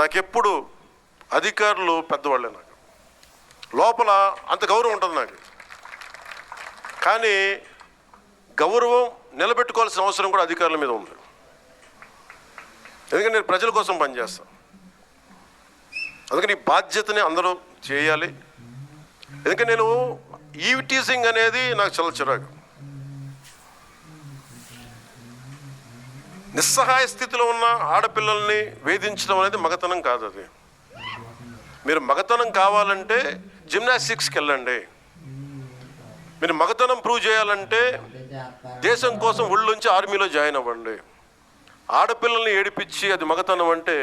నాకెప్పుడు అధికారులు పెద్దవాళ్ళే నాకు. లోపల అంత గౌరవం ఉంటుంది నాకు. కానీ గౌరవం నిలబెట్టుకోవాల్సిన అవసరం కూడా అధికారుల మీద ఉంది. ఎందుకంటే నేను ప్రజల కోసం పనిచేస్తాను అందుకని ఈ బాధ్యతని అందరూ చేయాలి. ఎందుకంటే నేను ఈవిటీసింగ్ అనేది నాకు చాలా చిరాకు. నిస్సహాయ స్థితిలో ఉన్న ఆడపిల్లల్ని వేధించడం అనేది మగతనం కాదు అది. మీరు మగతనం కావాలంటే జిమ్నాస్టిక్స్కి వెళ్ళండి. మీరు మగతనం ప్రూవ్ చేయాలంటే దేశం కోసం ఒళ్ళుంచి ఆర్మీలో జాయిన్ అవ్వండి. ఆడపిల్లల్ని ఏడిపించి అది మగతనం అంటే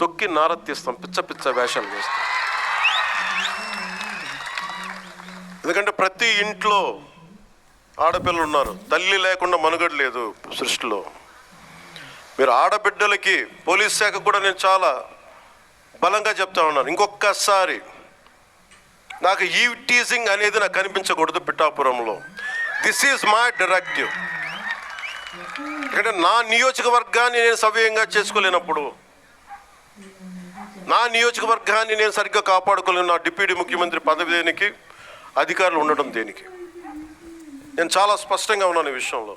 తొక్కి నారత్తిస్తాం పిచ్చ పిచ్చ వేషాలు వేస్తాం ఎందుకంటే ప్రతి ఇంట్లో ఆడపిల్లలు ఉన్నారు. తల్లి లేకుండా మనుగడ లేదు సృష్టిలో. మీరు ఆడబిడ్డలకి పోలీస్ శాఖ కూడా నేను చాలా బలంగా చెప్తా ఉన్నాను. ఇంకొకసారి నాకు ఈ టీజింగ్ అనేది నాకు కనిపించకూడదు పిఠాపురంలో. దిస్ ఈజ్ మై డైరెక్టివ్ ఎందుకంటే నా నియోజకవర్గాన్ని నేను సవ్యంగా చేసుకోలేనప్పుడు నా నియోజకవర్గాన్ని నేను సరిగ్గా కాపాడుకోలేను. నా డిప్యూటీ ముఖ్యమంత్రి పదవి దేనికి అధికారులు ఉండడం దేనికి. నేను చాలా స్పష్టంగా ఉన్నాను ఈ విషయంలో.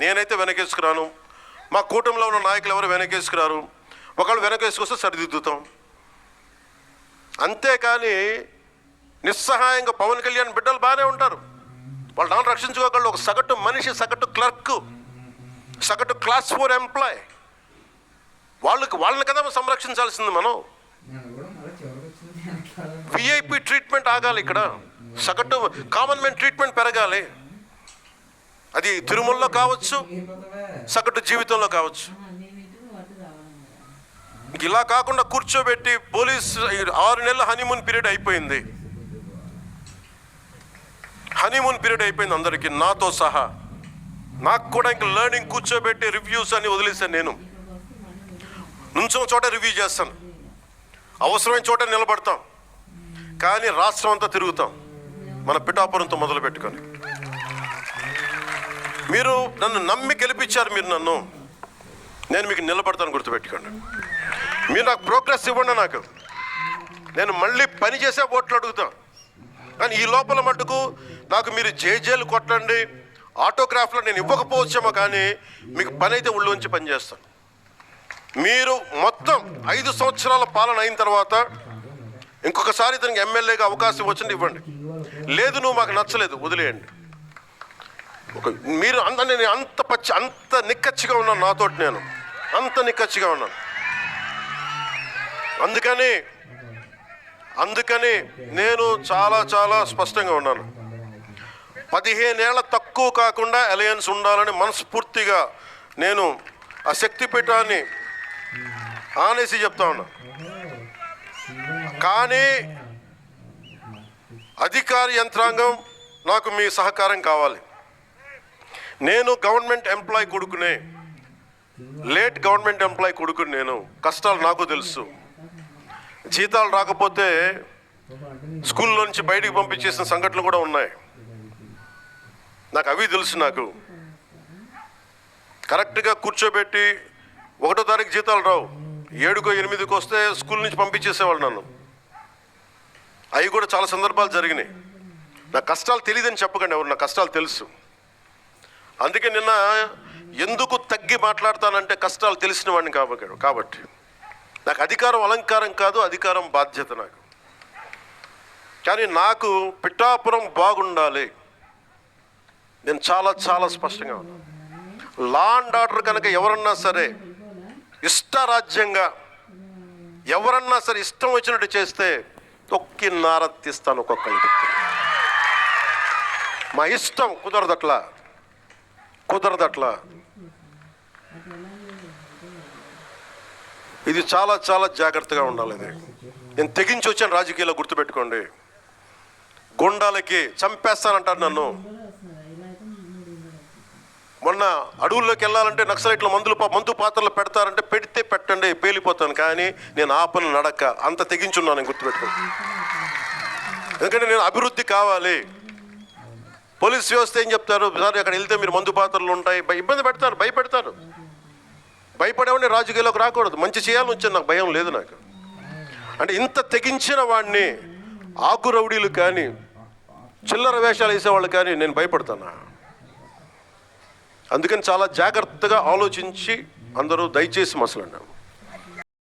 నేనైతే వెనకేసుకురాను. మా కూటమిలో ఉన్న నాయకులు ఎవరు వెనకేసుకురారు? ఒకళ్ళు వెనకేసుకొస్తే సరిదిద్దుతాం. అంతేకాని నిస్సహాయంగా పవన్ కళ్యాణ్ బిడ్డలు బాగానే ఉంటారు. వాళ్ళు నాన్న రక్షించుకోగలరు ఒక సగటు మనిషి సగటు క్లర్క్ సగటు క్లాస్ ఫోర్ ఎంప్లాయ్. వాళ్ళకి వాళ్ళని కదా మనం సంరక్షించాల్సింది మనం. విఐపి ట్రీట్మెంట్ ఆగాలి ఇక్కడ. సగటు కామన్ మెన్ ట్రీట్మెంట్ పెరగాలి. అది తిరుమలలో కావచ్చు సగటు జీవితంలో కావచ్చు. ఇలా కాకుండా కూర్చోబెట్టి పోలీస్ ఆరు నెలల హనీమూన్ పీరియడ్ అయిపోయింది. హనీమూన్ పీరియడ్ అయిపోయింది అందరికీ నాతో సహా. నాకు కూడా ఇంక లెర్నింగ్ కూర్చోబెట్టి రివ్యూస్ అని వదిలేశాను నేను. నుంచో చోట రివ్యూ చేస్తాను. అవసరమైన చోట నిలబడతాం. కానీ రాష్ట్రం అంతా తిరుగుతాం. మన పిఠాపురంతో మొదలు పెట్టుకొని మీరు నన్ను నమ్మి గెలిపించారు మీరు నన్ను. నేను మీకు నిలబడతాను గుర్తుపెట్టుకోండి. మీరు నాకు ప్రోగ్రెస్ ఇవ్వండి నాకు. నేను మళ్ళీ పని చేసే ఓట్లు అడుగుతాను కానీ ఈ లోపల మటుకు నాకు మీరు జేజేలు కొట్టండి ఆటోగ్రాఫ్లో నేను ఇవ్వకపోవచ్చేమో కానీ మీకు పని అయితే ఉళ్ళు ఉంచి పని చేస్తాను. మీరు మొత్తం ఐదు సంవత్సరాల పాలన అయిన తర్వాత ఇంకొకసారి ఇతనికి ఎమ్మెల్యేగా అవకాశం వచ్చింది ఇవ్వండి. లేదు నువ్వు మాకు నచ్చలేదు వదిలేయండి. ఒక మీరు అంత నేను అంత పచ్చి అంత నిక్కచ్చిగా ఉన్నాను నాతోటి నేను. అంత నిక్కచ్చిగా ఉన్నాను. అందుకని అందుకని నేను చాలా చాలా స్పష్టంగా ఉన్నాను. పదిహేనేళ్ళ తక్కువ కాకుండా అలయన్స్ ఉండాలని మనస్ఫూర్తిగా నేను ఆ శక్తిపీఠాన్ని ఆనేసి చెప్తా ఉన్నా. కానీ అధికార యంత్రాంగం నాకు మీ సహకారం కావాలి. నేను గవర్నమెంట్ ఎంప్లాయ్ కొడుకునే లేట్ గవర్నమెంట్ ఎంప్లాయ్ కొడుకుని నేను. కష్టాలు నాకు తెలుసు. జీతాలు రాకపోతే స్కూల్లో నుంచి బయటికి పంపించేసిన సంఘటనలు కూడా ఉన్నాయి. నాకు అవి తెలుసు నాకు. కరెక్ట్గా కూర్చోబెట్టి ఒకటో తారీఖు జీతాలు రావు. ఏడుకో ఎనిమిదికి వస్తే స్కూల్ నుంచి పంపించేసేవాళ్ళు నన్ను. అవి కూడా చాలా సందర్భాలు జరిగినాయి. నా కష్టాలు తెలియదని చెప్పకండి ఎవరు నా కష్టాలు తెలుసు. అందుకే నిన్న ఎందుకు తగ్గి మాట్లాడతానంటే కష్టాలు తెలిసిన వాడిని కాబట్టి కాబట్టి. నాకు అధికారం అలంకారం కాదు అధికారం బాధ్యత నాకు. కానీ నాకు పిఠాపురం బాగుండాలి. నేను చాలా చాలా స్పష్టంగా ఉన్నాను లా అండ్ ఆర్డర్ కనుక ఎవరన్నా సరే ఇష్టరాజ్యంగా ఎవరన్నా సరే ఇష్టం వచ్చినట్టు చేస్తే తొక్కి నారత్తిస్తాను ఒక్కొక్కరికి మా ఇష్టం కుదరదట్లా కుదరదు అట్లా ఇది చాలా చాలా జాగ్రత్తగా ఉండాలి ఇది. నేను తెగించి వచ్చాను రాజకీయాల్లో గుర్తుపెట్టుకోండి. గుండాలకి చంపేస్తానంటారు నన్ను. మొన్న అడవుల్లోకి వెళ్ళాలంటే నక్సలైట్లు మందులు మందు పాత్రలు పెడతారంటే పెడితే పెట్టండి పేలిపోతాను. కానీ నేను ఆపను నడక. అంత తెగించున్నాను నేను గుర్తుపెట్టుకోండి ఎందుకంటే నేను అభివృద్ధి కావాలి. పోలీస్ వ్యవస్థ ఏం చెప్తారు? సార్ అక్కడ వెళ్తే మీరు మందు పాత్రలు ఉంటాయి. ఇబ్బంది పెడతారు భయపెడతారు. భయపడేవాడిని రాజకీయాల్లోకి రాకూడదు. మంచి చేయాలని వచ్చాను. నాకు భయం లేదు నాకు. అంటే ఇంత తెగించిన వాడిని ఆకు రౌడీలు కానీ చిల్లర వేషాలు వేసేవాళ్ళు కానీ నేను భయపడతానా? అందుకని చాలా జాగ్రత్తగా ఆలోచించి అందరూ దయచేసి మసలండి.